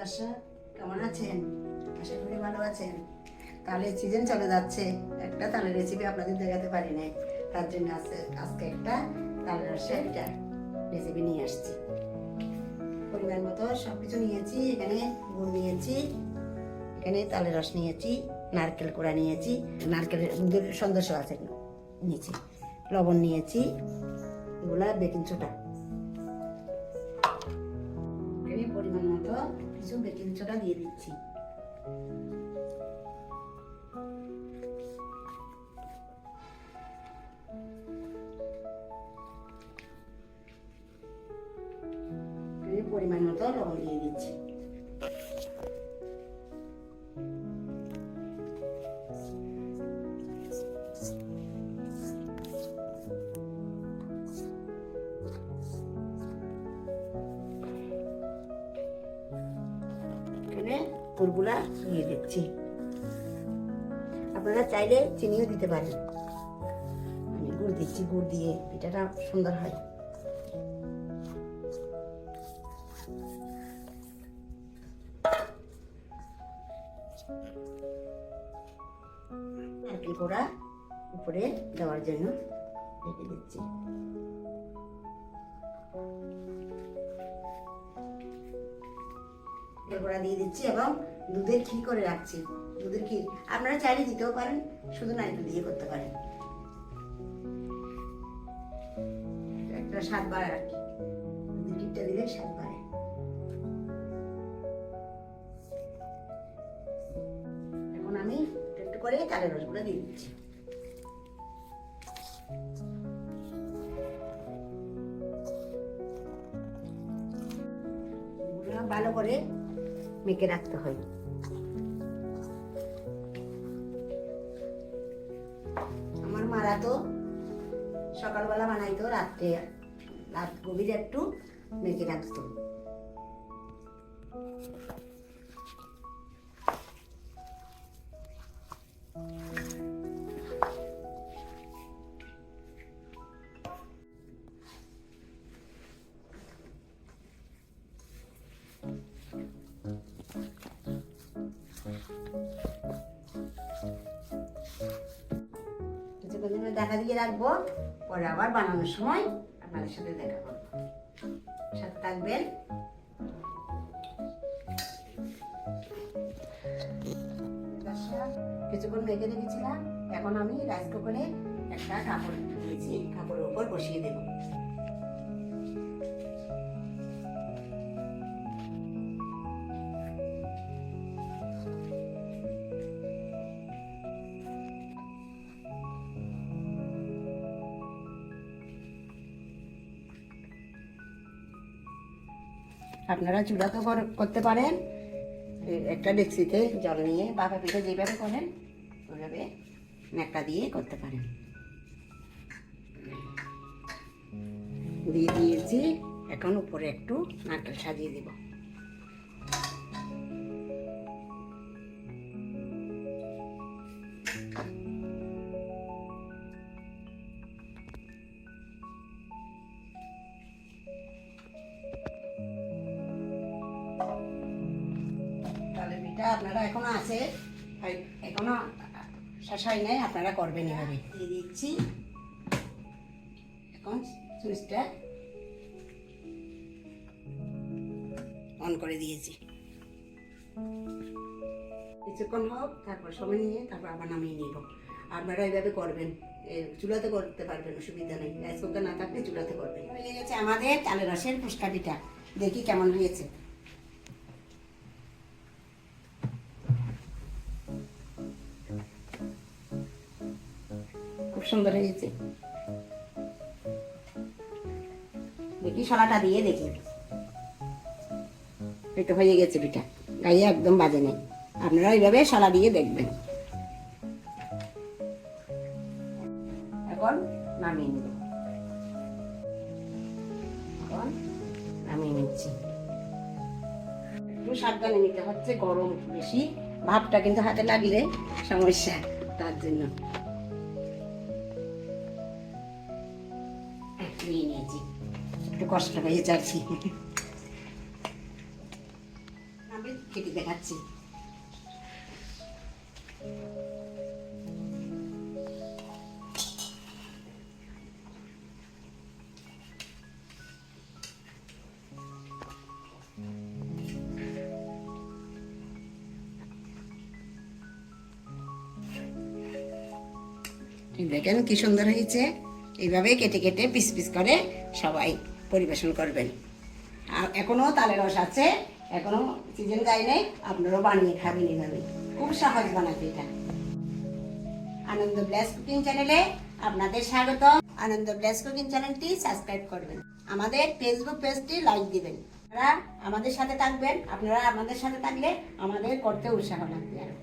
দর্শক কেমন আছেন? আশা করি ভালো আছেন। তালের সিজন চলে যাচ্ছে। একটা তালের রেসিপি আপনাদের দেখাতে পারি নাই তার জন্য আজকে একটা তালের রসের একটা রেসিপি নিয়ে আসছি। পরিমাণ মতো সব কিছু নিয়েছি, এখানে গুড় নিয়েছি, এখানে তালের রস নিয়েছি, নারকেল কোড়া নিয়েছি, নারকেলের সন্দেশ আছে নিয়েছি, লবণ নিয়েছি, এগুলা বেকিং সোডা। এখানে পরিমাণ মতো কিছু বেকিং সোডা দিয়ে দিচ্ছি এখানে পরিমাণ মতো লবণ দিয়ে দিচ্ছি এখানে গুড়গুলা দিয়ে দিচ্ছি আপনারা চাইলে চিনিও দিতে পারেন। আমি গুড় দিচ্ছি, গুড় দিয়ে পিঠাটা সুন্দর হয়। নারকেল উপরে দেওয়ার জন্য রেখে দিচ্ছি। কোড়া দিয়ে দিচ্ছি এবং দুধের ক্ষীর করে রাখছি। দুধের ক্ষীর। আপনারা চাইলে দিতেও পারেন, শুধু নারকেল দিয়ে করতে পারেন। একটা স্বাদ বাড়ে আর কি। দুধের ক্ষীরটা দিলে স্বাদ বাড়ে। এখন আমি একটু করে তালের রসগুলো দিয়ে দিচ্ছি। ভালো করে মেখে রাখতে হয়। আমার মারা তো সকালবেলা বানাইতো রাত্রে রাত গভীরে একটু মেখে রাখতো। কিছুক্ষণ জন্য দেখা দিয়ে রাখব, পরে আবার বানানোর সময় আপনাদের সাথে দেখা করব। সাথে থাকবেন। কিছুক্ষণ মেখে রেখেছিলাম, এখন আমি রাইস কুকারে একটা কাপড় দিয়েছি কাপড়ের উপর বসিয়ে দেবো। আপনারা চুলাতে কর- করতে পারেন। একটা ডেক্সিতে জল নিয়ে বাবা পিঠে যেভাবে করেন, ওইভাবে ন্যাকটা দিয়ে করতে পারেন। দিয়ে দিয়েছি, এখন উপরে একটু নারকেল সাজিয়ে দিব। এখনও আছে? এখনও শাসাই নাই, আপনারা করবেন এভাবে। দিয়ে দিচ্ছি। এখন সুইচটা অন করে দিয়েছি। কিছুক্ষণ হোক, তারপর সময় নিয়ে তারপর আবার নামিয়ে নিব। আপনারা এইভাবে করবেন। চুলাতে করতে পারবেন, অসুবিধা নেই। রাইস কুকার না থাকলে চুলাতে করবেন। হয়ে গেছে আমাদের তালের রসের পিঠা দেখি কেমন হয়েছে। খুব সুন্দর হয়েছে। দিয়ে দেখি। তো হয়ে গেছে পিঠা। একদম বাজে নেই। আপনারা শলা দিয়ে দেখবেন। এখন নামিয়ে নেব। নিচ্ছি। একটু সাবধানে নিতে হচ্ছে, গরম বেশি। ভাবটা কিন্তু হাতে লাগলে সমস্যা, তার জন্য। নিয়ে নিয়েছি। একটু কষ্ট হয়ে যাচ্ছি। আমি কেটে দেখাচ্ছি। দেখেন কি সুন্দর হয়েছে। এইভাবে কেটে কেটে পিস পিস করে সবাই পরিবেশন করবেন। আর এখনও তালের রস আছে, এখনও সিজন যায় নাই, আপনারাও বানিয়ে খাবেন এইভাবে। খুব সহজ বানাতে এটা। আনন্দ ব্লেস কুকিং চ্যানেলে আপনাদের স্বাগত আনন্দ ব্লেস কুকিং চ্যানেলটি সাবস্ক্রাইব করবেন। আমাদের ফেসবুক পেজটি লাইক দিবেন। আপনারা আমাদের সাথে থাকবেন, আপনারা আমাদের সাথে থাকলে আমাদের করতে উৎসাহ লাগবে আরও।